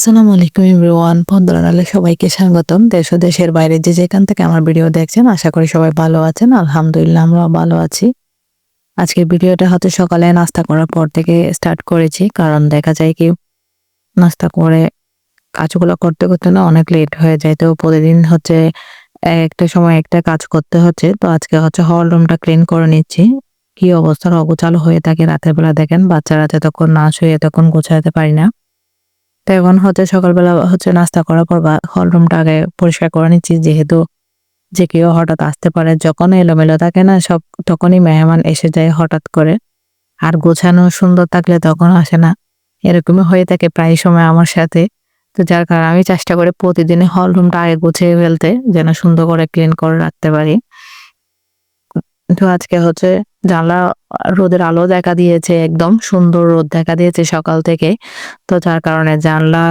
আসসালামু আলাইকুম এভরিওয়ান। পদ্মরানালে সবাইকে স্বাগতম। দেশ ও দেশের বাইরে যে যেখান থেকে আমার ভিডিও দেখছেন, আশা করি সবাই ভালো আছেন। আলহামদুলিল্লাহ, আমরাও ভালো আছি। আজকের ভিডিওটা হয়তো সকালে নাস্তা করার পর থেকে স্টার্ট করেছি। কারণ দেখা যায় কি, নাস্তা করে কাজগুলো করতে করতে না অনেক লেট হয়ে যায়। তো প্রতিদিন হচ্ছে একটা সময় একটা কাজ করতে হচ্ছে। তো আজকে হচ্ছে হল রুমটা ক্লিন করে নিচ্ছি। কি অবস্থার অগোছালো হয়ে থাকে রাতের বেলা দেখেন, বাচ্চারা যতক্ষণ না শুয়ে তখন গোছাতে পারি না। তো এখন হচ্ছে সকালবেলা হচ্ছে নাস্তা করার পর বা হল রুমটা আগে পরিষ্কার করে নিচ্ছি। যেহেতু যে কেউ হঠাৎ আসতে পারে, যখন এলোমেলো থাকে না, সব তখনই মেহমান এসে যায় হঠাৎ করে। আর গোছানো সুন্দর থাকলে তখন আসে না। এরকমই হয়ে থাকে প্রায় সময় আমার সাথে। তো যার কারণে আমি চেষ্টা করি প্রতিদিনই হল রুমটা আগে গুছিয়ে ফেলতে, যেন সুন্দর করে ক্লিন করে রাখতে পারি। তো আজকে হচ্ছে জানলা রোদের আলো দেখা দিয়েছে, একদম সুন্দর রোদ দেখা দিয়েছে সকাল থেকে। তো যার কারণে জানলা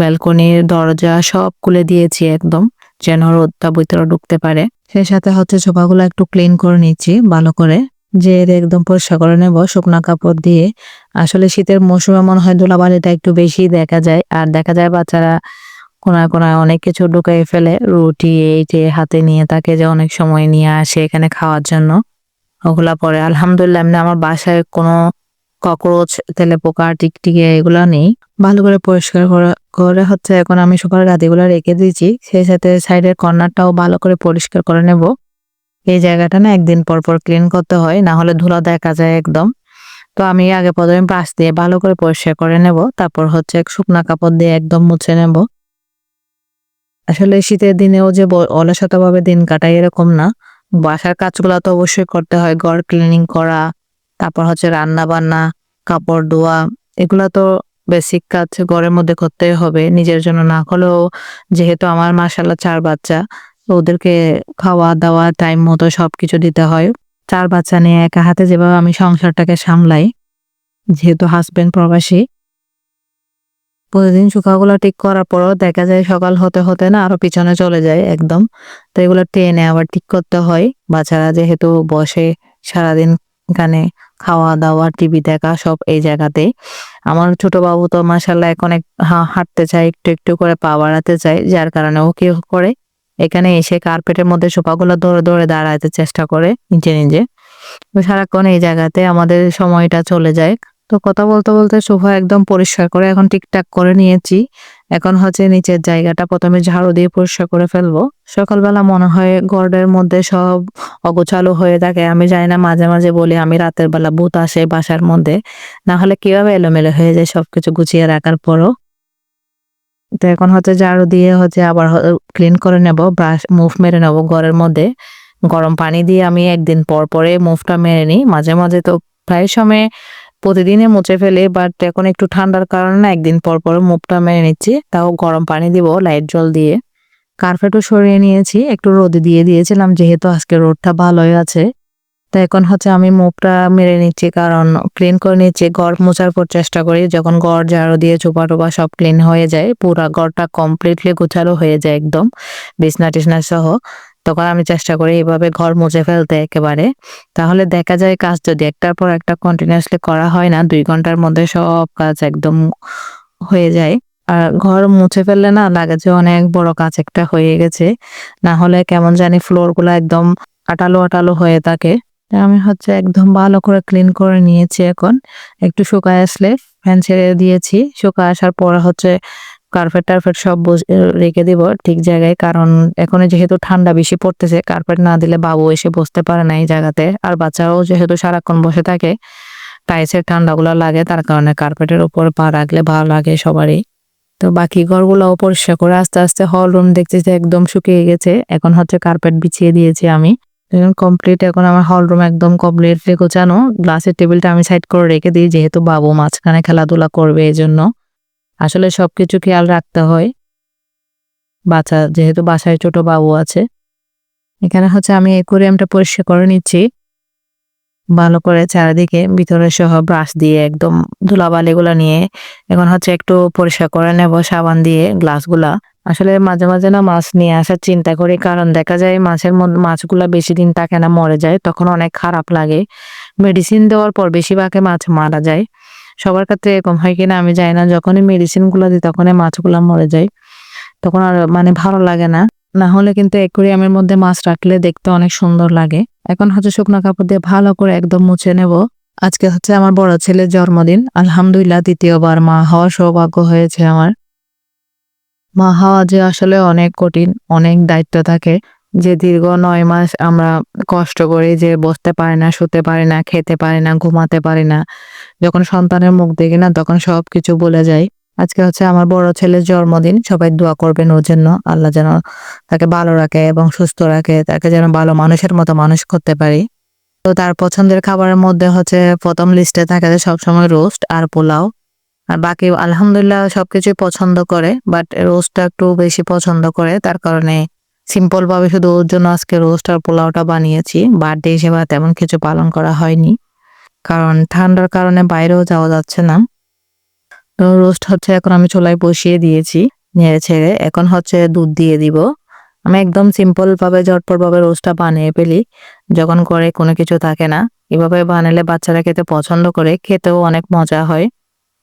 ব্যালকনির দরজা সব খুলে দিয়েছি একদম, যেন রোদটা ভিতরে ঢুকতে পারে। সেই সাথে হচ্ছে সোফাগুলো একটু ক্লিন করে নিচ্ছি ভালো করে। যে একদম পরিষ্কার করে নেব শুকনা কাপড় দিয়ে। আসলে শীতের মৌসুমে মনে হয় ধুলাবালিটা একটু বেশি দেখা যায়। আর দেখা যায় বাচ্চারা কোনায় কোনায় অনেক কিছু ঢুকাই ফেলে। রুটি এই যে হাতে নিয়ে তাকে যে অনেক সময় নিয়ে আসে এখানে খাওয়ার জন্য। ওগুলা পরে আলহামদুলিল্লাহ, এমনি আমার বাসায় কোনো ককরোচ, তেলে পোকা, টিকটিকে এগুলো নেই। ভালো করে পরিষ্কার করে হচ্ছে এখন আমি সুপার গাদিগুলো রেখে দিয়েছি। সেই সাথে সাইডের কর্নারটাও ভালো করে পরিষ্কার করে নেব। এই জায়গাটা না একদিন পর পর ক্লিন করতে হয়, না হলে ধুলা দেখা যায় একদম। তো আমি আগে প্রথমে পাশ দিয়ে ভালো করে পরিষ্কার করে নেব, তারপর হচ্ছে শুকনা কাপড় দিয়ে একদম মুছে নেব। আসলে শীতের দিনেও যে অলসতাভাবে দিন কাটাই এরকম না। বাসার কাজগুলো তো অবশ্যই করতে হয়। ঘর ক্লিনিং করা, তারপর হচ্ছে রান্না বান্না কাপড় ধোয়া, এগুলো তো বেসিক কাজ ঘরের মধ্যে করতেই হবে। নিজের জন্য না হলেও যেহেতু আমার মাসাল্লাহ চার বাচ্চা ওদেরকে খাওয়া দাওয়া টাইম মতো সবকিছু দিতে হয়। চার বাচ্চা নিয়ে একা হাতে যেভাবে আমি সংসারটাকে সামলাই, যেহেতু হাজবেন্ড প্রবাসী প্রতিদিন শুকাগুলো ঠিক করার পরও দেখা যায় সকাল হতে হতে না আরও পিছনে চলে যায় একদম। তো এগুলো টেনে আবার ঠিক করতে হয়। বাচ্চারা যেহেতু বসে সারাদিন এখানে খাওয়া দাওয়া টিভি দেখা সব এই জায়গাতে আমার ছোট বাবু তো মাসাল্লাহ এখন হাঁটতে চায়, একটু একটু করে পা বাড়াতে চায়, যার কারণে ও কি করে? এখানে এসে কার্পেটের মধ্যে সোফাগুলো ধরে ধরে দাঁড়াতে চেষ্টা করে নিজে নিজে। সারাক্ষণ এই জায়গাতে আমাদের সময়টা চলে যায়। তো কথা বলতে বলতে সোফা একদম পরিষ্কার করে এখন ঠিকঠাক করে নিয়েছি। এখন হচ্ছে নিচের জায়গাটা প্রথমে ঝাড়ু দিয়ে পরিষ্কার করে ফেলব। সকালবেলা মনে হয় গর্ডের মধ্যে সব অগোছালো হয়ে থাকে। আমি জানি না, মাঝে মাঝে বলি আমি রাতের বেলা ভূত আসে বাসার মধ্যে। না হলে কীভাবে এলোমেলো হয়ে যায় সবকিছু গুছিয়ে রাখার পরও। তো এখন হচ্ছে ঝাড়ু দিয়ে হচ্ছে আবার ক্লিন করে নেব ব্রাশ মুভ মেরে নেব ঘরের মধ্যে। গরম পানি দিয়ে আমি একদিন পর পরে মুভটা মেরে নিই। মাঝে মাঝে তো প্রায় সময় প্রতিদিনে মুছে ফেলে বাট এখন একটু ঠান্ডার কারণে না একদিন পর পর মুখটা মেরে নিচ্ছি। তাও গরম পানি দিব লাইট জল দিয়ে। কার্পেটও সরিয়ে নিয়েছি, একটু রোদে দিয়ে দিয়েছিলাম, যেহেতু আজকে রোদটা ভালোই আছে। তো এখন হচ্ছে আমি মুখটা মেরে নিচ্ছি, কারণ ক্লিন করে নিচ্ছি গড় মোছার পর চেষ্টা করি, যখন গড় ঝাড়ু দিয়ে চোপা টোপা সব ক্লিন হয়ে যায়, পুরা গড়টা কমপ্লিটলি গোছালো হয়ে যায় একদম। বিছনা টিসনা সহ। তখন আমি চেষ্টা করি এইভাবে ঘর মুছে ফেলতে একেবারে। তাহলে দেখা যায় কাজ যদি একটার পর একটা কন্টিনিউসলি করা হয় না, দুই ঘণ্টার মধ্যে সব কাজ একদম হয়ে যায়। আর ঘর মুছে ফেললে না লাগে যে অনেক বড় কাজ একটা হয়ে গেছে। না হলে কেমন জানি ফ্লোরগুলো একদম আটালো আটালো হয়ে থাকে। আমি হচ্ছে একদম ভালো করে ক্লিন করে নিয়েছি এখন। একটু শুকায় আসলে ফ্যান ছেড়ে দিয়েছি। শুকায় আসার পর হচ্ছে কার্পেট টার্পেট সব রেখে দিব ঠিক জায়গায়। কারণ এখন যেহেতু ঠান্ডা বেশি পড়তেছে কার্পেট না দিলে বাবু এসে বসতে পারে না এই জায়গাতে। আর বাচ্চারাও যেহেতু সারাক্ষণ বসে থাকে টাইসের ঠান্ডাগুলো লাগে, তার কারণে কার্পেটের উপর পা রাখলে ভালো লাগে সবারই। তো বাকি ঘরগুলো পরিষ্কার করে আস্তে আস্তে হল রুম দেখতেছি একদম শুকিয়ে গেছে। এখন হচ্ছে কার্পেট বিছিয়ে দিয়েছি আমি। কমপ্লিট এখন আমার হল রুম একদম কমপ্লিটলি গোছানো। গ্লাসের টেবিলটা আমি সাইড করে রেখে দিই, যেহেতু বাবু মাঝখানে খেলাধুলা করবে এই জন্য আসলে সব কিছু খেয়াল রাখতে হয়। বাচ্চা যেহেতু বাসায় ছোট বাবু আছে। এখানে হচ্ছে আমি একুরিয়ামটা পরিষ্কার করে নিচ্ছি। ভালো করে চারিদিকে ভিতরে সহ ব্রাশ দিয়ে একদম ধুলাবালিগুলো নিয়ে এখন হচ্ছে একটু পরিষ্কার করে নেব সাবান দিয়ে গ্লাসগুলা। আসলে মাঝে মাঝে না মাছ নিয়ে আসার চিন্তা করি, কারণ দেখা যায় মাছের মাছগুলা বেশি দিন থাকে না, মরে যায়, তখন অনেক খারাপ লাগে। মেডিসিন দেওয়ার পর বেশিরভাগে মাছ মারা যায়। সবার ক্ষেত্রে এরকম হয় কিনা আমি যাই না। যখনই মেডিসিনগুলো দিই, তখনই মাছগুলো মরে যায়। তখন আর মানে ভালো লাগে না। না হলে কিন্তু অ্যাকুরিয়ামের মধ্যে মাছ রাখলে দেখতে অনেক সুন্দর লাগে। এখন হচ্ছে শুকনো কাপড় দিয়ে ভালো করে একদম মুছে নেব। আজকে হচ্ছে আমার বড় ছেলের জন্মদিন। আলহামদুলিল্লাহ দ্বিতীয়বার মা হওয়া সৌভাগ্য হয়েছে আমার। মা হওয়া যে আসলে অনেক কঠিন, অনেক দায়িত্ব থাকে। যে দীর্ঘ নয় মাস আমরা কষ্ট করি যে বসতে পারি না, শুতে পারি না, খেতে পারি না, ঘুমাতে পারি না যখন সন্তানের মুখ দেখি না, তখন সবকিছু বলে যাই আজকে হচ্ছে আমার বড় ছেলের জন্মদিন, সবাই দোয়া করবেন ওর জন্য। আল্লাহ যেন তাকে ভালো রাখে এবং সুস্থ রাখে, তাকে যেন ভালো মানুষের মতো মানুষ করতে পারি। তো তার পছন্দের খাবারের মধ্যে হচ্ছে প্রথম লিস্টে থাকে যে সবসময় রোস্ট আর পোলাও। আর বাকি আলহামদুলিল্লাহ সবকিছুই পছন্দ করে বাট রোস্টটা একটু বেশি পছন্দ করে। তার কারণে সিম্পল ভাবে শুধু ওর জন্য আজকে রোস্ট আর পোলাওটা বানিয়েছি। বার্থডে হিসেবে তেমন কিছু পালন করা হয়নি। কারণ ঠান্ডার কারণে বাইরেও যাওয়া যাচ্ছে না। তো রোস্ট হচ্ছে এখন আমি চুলায় বসিয়ে দিয়েছি নেড়ে ছেড়ে। এখন হচ্ছে দুধ দিয়ে দিব। আমি একদম সিম্পল ভাবে ঝটপট ভাবে রোস্টটা বানিয়ে ফেলি। যখন করে কোনো কিছু থাকে না। এভাবে বানালে বাচ্চারা খেতে পছন্দ করে, খেতেও অনেক মজা হয়।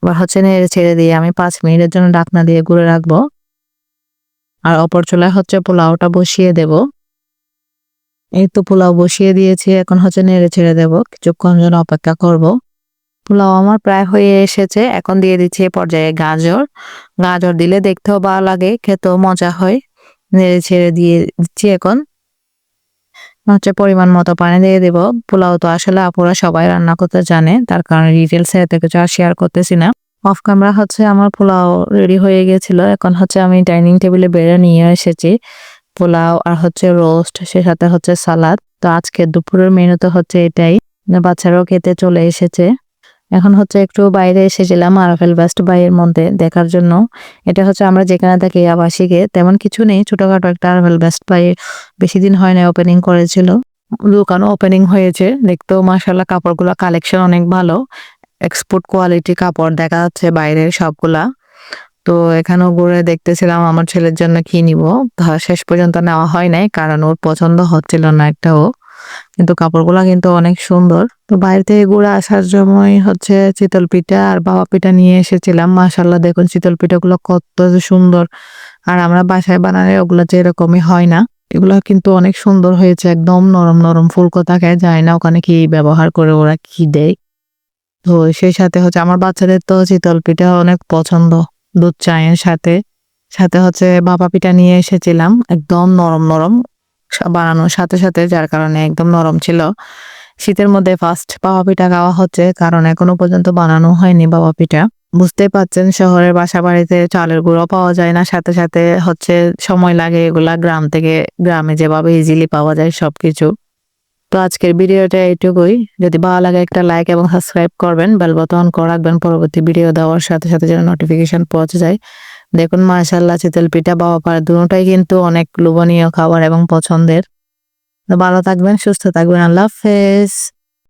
এবার হচ্ছে নেড়ে ছেড়ে দিয়ে আমি পাঁচ মিনিটের জন্য ডাকনা দিয়ে ঘুরে রাখব। আর অপর চুলায় হচ্ছে পোলাওটা বসিয়ে দেব। এই তো পোলাও বসিয়ে দিয়েছি, এখন হচ্ছে নেড়ে ছেড়ে দেবো, কিছুক্ষণ জন্য অপেক্ষা করব। পোলাও আমার প্রায় হয়ে এসেছে, এখন দিয়ে দিচ্ছি পর্যায়ে গাজর। গাজর দিলে দেখতেও ভালো লাগে, খেতেও মজা হয়। নেড়ে ছেড়ে দিয়ে দিচ্ছি এখন। হচ্ছে পরিমাণ মতো পানি দিয়ে দেব। পোলাও তো আসলে আপুরা সবাই রান্না করতে জানে, তার কারণে ডিটেলসে এত কিছু আর শেয়ার করতেছি না। অফ ক্যামেরা হচ্ছে আমার পোলাও রেডি হয়ে গেছিল, এখন হচ্ছে আমি ডাইনিং টেবিলে বেড়ে নিয়ে এসেছি। পোলাও আর হচ্ছে রোস্ট, সে সাথে হচ্ছে সালাদ। তো আজকে দুপুরের মেনুতে হচ্ছে এটাই। বাচ্চারাও খেতে চলে এসেছে। এখন হচ্ছে একটু বাইরে এসেছিলাম আরাফেল বেস্ট বাইয়ের মধ্যে দেখার জন্য। এটা হচ্ছে আমরা যেখানে থাকি, আবাসিকে। তেমন কিছু নেই, ছোটখাটো একটা আরাফেল বেস্ট বাই বেশি দিন হয় না ওপেনিং করেছিল। দোকানও ওপেনিং হয়েছে, দেখতেও মাসাল্লাহ কাপড়গুলো কালেকশন অনেক ভালো। এক্সপোর্ট কোয়ালিটি কাপড় দেখা যাচ্ছে বাইরের সবগুলা। তো এখানেও ঘুরে দেখতেছিলাম আমার ছেলের জন্য কি নিব। শেষ পর্যন্ত নেওয়া হয় নাই, কারণ ওর পছন্দ হচ্ছিল না একটাও কিন্তু কাপড়গুলা কিন্তু অনেক সুন্দর। তো বাইরে থেকে ঘুরে আসার সময় হচ্ছে চিতল পিঠা আর বাবা পিঠা নিয়ে এসেছিলাম। মাসাল্লাহ দেখুন চিতল পিঠাগুলো কত সুন্দর। আর আমরা বাসায় বানালে ওগুলো যে এরকমই হয় না। এগুলো কিন্তু অনেক সুন্দর হয়েছে, একদম নরম নরম ফুলকো থাকে যায় না ওখানে কি ব্যবহার করে ওরা কি দেয়। তো সেই সাথে হচ্ছে আমার বাচ্চাদের তো চিতল পিঠা অনেক পছন্দ। দুধ চায়ের সাথে। সাথে হচ্ছে বাবা পিঠা নিয়ে এসেছিলাম, একদম নরম নরম বানানোর সাথে সাথে, যার কারণে একদম নরম ছিল। শীতের মধ্যে ফার্স্ট বাবা পিঠা খাওয়া হচ্ছে, কারণ এখনও পর্যন্ত বানানো হয়নি বাবা পিঠা। বুঝতে পাচ্ছেন, শহরের বাসা বাড়িতে চালের গুঁড়ো পাওয়া যায় না, সাথে সাথে হচ্ছে সময় লাগে এগুলা গ্রাম থেকে গ্রামে যেভাবে ইজিলি পাওয়া যায় সবকিছু। তো আজকের ভিডিওটা এইটুকুই। যদি ভালো লাগে একটা লাইক এবং সাবস্ক্রাইব করবেন বেল বটন করে রাখবেন। পরবর্তী ভিডিও দেওয়ার সাথে সাথে যেন নোটিফিকেশন পৌঁছে যায়। দেখুন মাশাল্লাহ চিতল পিঠা বাবা পাড়া দুটোটাই কিন্তু অনেক লোভনীয় খাবার এবং পছন্দের। তো ভালো থাকবেন, সুস্থ থাকবেন। আল্লাহ হাফেজ।